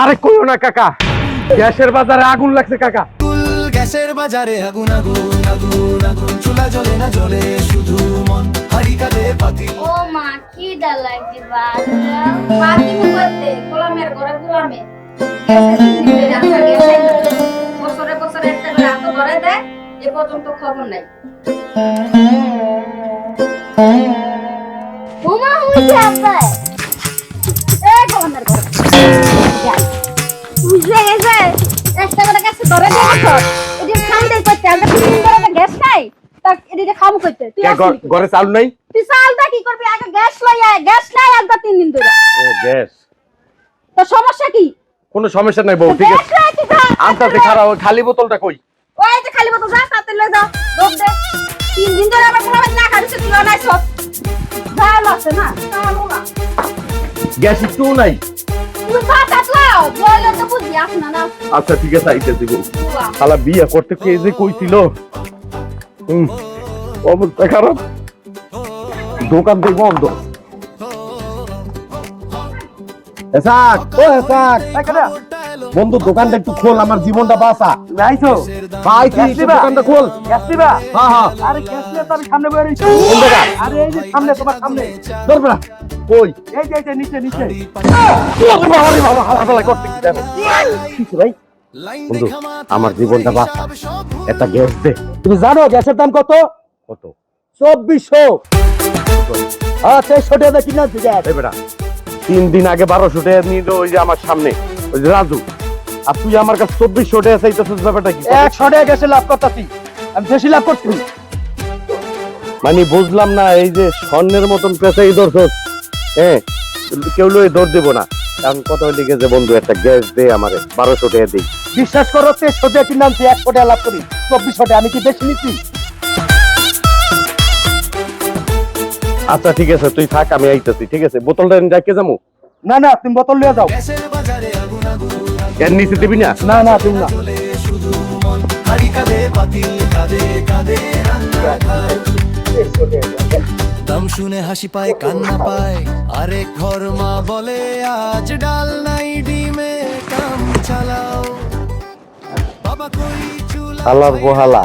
আরে কইও না কাকা। গ্যাসের বাজারে আগুন লাগছে কাকা। গ্যাসের বাজারে আগুন আগুন আগুন আগুন। চুলা জ্বলে না জ্বলে শুধু মন। হাড়ি কাঁধে পাতিল ও মা কি ডাল লাগছে বাজা পাতি মুখতে গোলামের ঘরে গোলামে। বছরে বছরে একটা করে হাত ধরে দেয় এ পর্যন্ত খবর নাই। ওমা হইছে আব্বা খাম করতে? তুই ঘরে চালু নাই? তুই চালটা কি করবি? আগে গ্যাস লই আয় গ্যাস নাই একবার তিন দিন ধরে। ও গ্যাস। তো সমস্যা কি? কোনো সমস্যা নাই বউ ঠিক আছে? আনতাছে খারাপ খালি বোতলটা কই? ওই যে খালি বোতল যা তাতে লই যা লোক দে। তিন দিন ধরে আমার কোনো না খাইছে তুই নাই সব। যা লাগছে না চালু না। গ্যাস একটু নাই? আচ্ছা ঠিক আছে আইতে দিব শালা বিয়ে করতে কে যে কইছিল? হুম, অবস্থা খারাপ। দোকান থেকে বন্ধ। এসাক ও এসাক। বন্ধু দোকানটা একটু খোল আমার জীবনটা বাঁচা। গ্যাস দিবা? দোকানটা খোল। গ্যাস দিবা? হ্যাঁ হ্যাঁ। আরে নিয়ে তো আমি সামনে বয়ে রইছি। কোন জায়গা? আরে এই যে সামনে তোমার সামনে। কই? এই যে নিচে নিচে। বাবা রে বাবা করতে কি কিছু ভাই বন্ধু আমার জীবনটা বাঁচা। একটা গ্যাস দে। তুমি জানো গ্যাসের দাম কত? কত? চব্বিশশো। হ্যাঁ তেইশশো টাকা কিনা গ্যাস এই বেটা তিন দিন আগে বারোশো টাকা নিল ওই যে আমার সামনে। ওই যে রাজু আর তুই আমার কাছে চব্বিশশো টাকা চাইতেছিস ব্যাপারটা কি? একশো টাকা গ্যাসে লাভ করতেছি। আমি বেশি লাভ করছি মানে বুঝলাম না এই যে স্বর্ণের মতন ধরছস হ্যাঁ? কেউ লই দৌড় দেবো না। কারণ কত লিখে যে বন্ধু একটা গ্যাস দে আমারে বারোশো টাকা দিই বিশ্বাস করো তেইশশো টাকা কিনে আনছি একশো টাকা লাভ করি। চব্বিশশো টাকা আমি কি বেশি নিচ্ছি? আচ্ছা ঠিক আছে তুই থাক আমি আইতেছি ঠিক আছে? বোতলটা ডাকে যাব? না না তুমি বোতল নিয়ে যাও। এর নিচে দিবি না? না না তুমি না। দাম শুনে হাসি পায় কান্না পায়। আরেক ঘর মা বলে আজ ডাল নাই ডিমে কাম চালাও। বাবা কই চুলা হালার বহালা।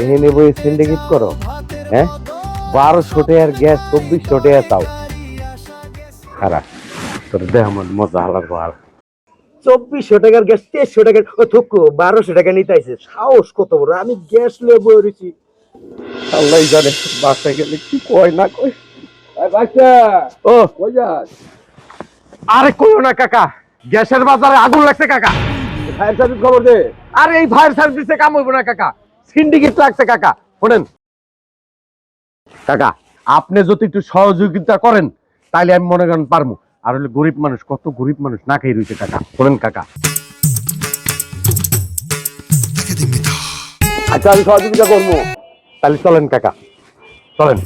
এখানে বই সিন্ডিকেট করো। হ্যাঁ? বারোশো টাকার গ্যাস চব্বিশশো টাকা চাও খারাপ। তোর দেহ আমার মজা হালার বহাল চব্বিশশো টাকার গ্যাস তেইশশো টাকার ও থুকু বারোশো টাকা নিতে আইছে। সাহস কত বড়। আমি গ্যাস নিয়ে বয়ে রয়েছি আল্লাহ জানে বাসায় গেলে কি কয় না কয়। বাচ্চা ও। কই যাস? আরে কইও না কাকা। গ্যাসের বাজারে আগুন লাগছে কাকা। ফায়ার সার্ভিস খবর দে। আরে এই ফায়ার সার্ভিসে কাম হইব না কাকা। সিন্ডিকেট লাগছে কাকা। শোনেন কাকা আপনি যদি একটু সহযোগিতা করেন তাহলে আমি মনে করেন পারব। আর হলে গরিব মানুষ কত গরিব মানুষ না খেয়ে রয়েছে কাকা। শোনেন কাকা। আচ্ছা আমি সহযোগিতা করব। তাহলে চলেন কাকা। চলেন।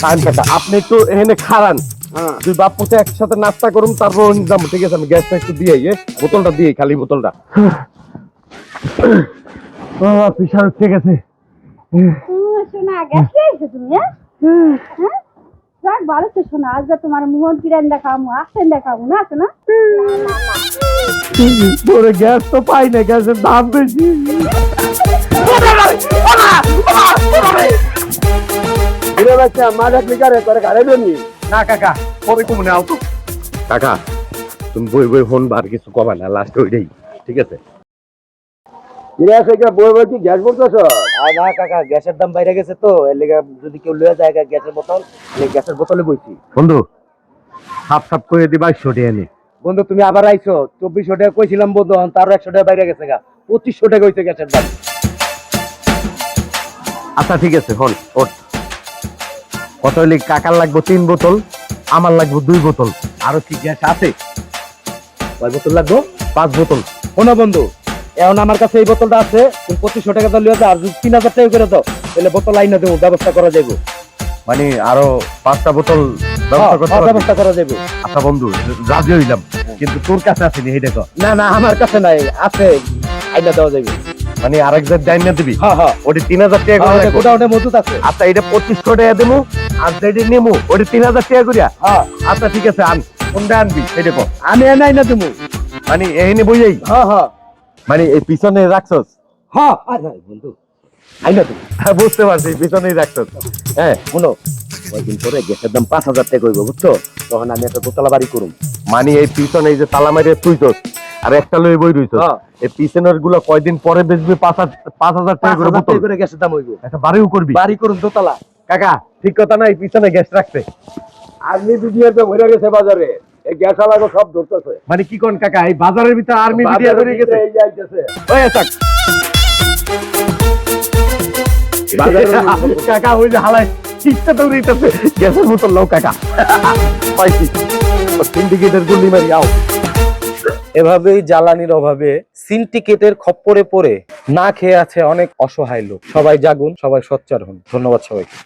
খান কাকা আপনি একটু এখানে খারান হ্যাঁ। দুই বাপ পুতে একসাথে নাস্তা করুন তারপর যাব ঠিক আছে? আমি গ্যাসটা একটু দিয়ে বোতলটা দিয়ে খালি বোতলটা। পিসার ঠিক আছে। শোনা তুমি হ্যাঁ? হ্যাঁ? যাক ভালো তো শোনা আজ যা তোমার মুহন কিরান দেখাবো আসেন দেখাবো না আছে না গ্যাস তো পাই না গ্যাসের দাম বেশি। মা ডাকলি কারে করে ঘরে বেনি না কাকা পরে কমনে আও তো। কাকা তুমি বই বই ফোন বার কিছু কবা না লাস্ট ওইটাই ঠিক আছে? বই বই কি গ্যাস বলতেছ আর না কাকা গ্যাসের দাম বাইরে গেছে তো এর লেগে যদি কেউ লয়ে যায় গ্যাসের বোতল গ্যাসের বোতলে বইছি। বন্ধু সাপ সাপ করে দিবা এনে বন্ধু তুমি আবার আইছো চব্বিশশো টাকা কইছিলাম বন্ধু তারও একশো টাকা বাইরে গেছে গা। পঁচিশশো টাকা হইছে গ্যাসের দাম। আচ্ছা ঠিক আছে ওঠ। কত হইলে কাকার লাগবো তিন বোতল আমার লাগবো দুই বোতল। আরও কি গ্যাস আছে? কয় বোতল লাগবো? পাঁচ বোতল। শোনো বন্ধু এখন আমার কাছে এই বোতলটা আছে তুমি পঁচিশশো টাকা তো লিয়ে আর যদি তিন হাজার টাকা করে দাও তাহলে বোতল আইনা দেবো ব্যবস্থা করা যাইব মানে আরও পাঁচটা বোতল ব্যবস্থা ব্যবস্থা করা যাইব আচ্ছা বন্ধু রাজি হইলাম কিন্তু তোর কাছে আসেনি এই দেখো না না আমার কাছে নাই আছে আইনা দেওয়া যাইব মানে আরেক আরেকজন ডাইনা দিবি? হ্যাঁ হ্যাঁ। ওটি তিন হাজার টাকা করে। ওটা ওটা মজুত আছে। আচ্ছা এটা পঁচিশশো টাকা দেবো আর যেটি নেব ওটি তিন হাজার টাকা করিয়া? হ্যাঁ। আচ্ছা ঠিক আছে আন। কোনটা আনবি এটা কর আমি এনে না তুমি মানে এখানে বইয়াই? হ্যাঁ হ্যাঁ। মানে এই পিছনে রাখছস হ্যাঁ আয় নাই বন্ধু আই না তুমি। হ্যাঁ বুঝতে পারছি পিছনেই রাখছস হ্যাঁ শুনো কয়দিন পরে গ্যাসের দাম পাঁচ হাজার টাকা হইব বুঝছ? তখন আমি একটা দোতলা বাড়ি করুম। মানে এই পিছনে এই যে তালা মারিয়ে তুইছস আর একটা লই বই রইছস হ্যাঁ। এই পিছনেরগুলো কয়দিন পরে বেচবি? পাঁচ হাজার পাঁচ হাজার টাকা করে বোতল। করে গ্যাসের দাম হইব। একটা বাড়িও করবি। বাড়ি করুন দোতলা। কাকা ঠিক কথা না এই পিছনে গ্যাস রাখতে। আর্মি বিডিআর তো ভরে গেছে বাজারে। এই গ্যাস আলাগো সব ধরতেছে। মানে কি কোন কাকা এই বাজারের ভিতরে আর্মি মিডিয়া করে গেছে? এই যে আইতেছে। ওই থাক। কাকা ওই যে হালাই গ্যাসের বোতল লও কাকা। পাইছি। সিন্ডিকেটের গুলি মারি আও। এভাবেই জ্বালানির অভাবে সিন্ডিকেটের খপ্পরে পড়ে না খেয়ে আছে অনেক অসহায় লোক। সবাই জাগুন সবাই সোচ্চার হন। ধন্যবাদ সবাইকে।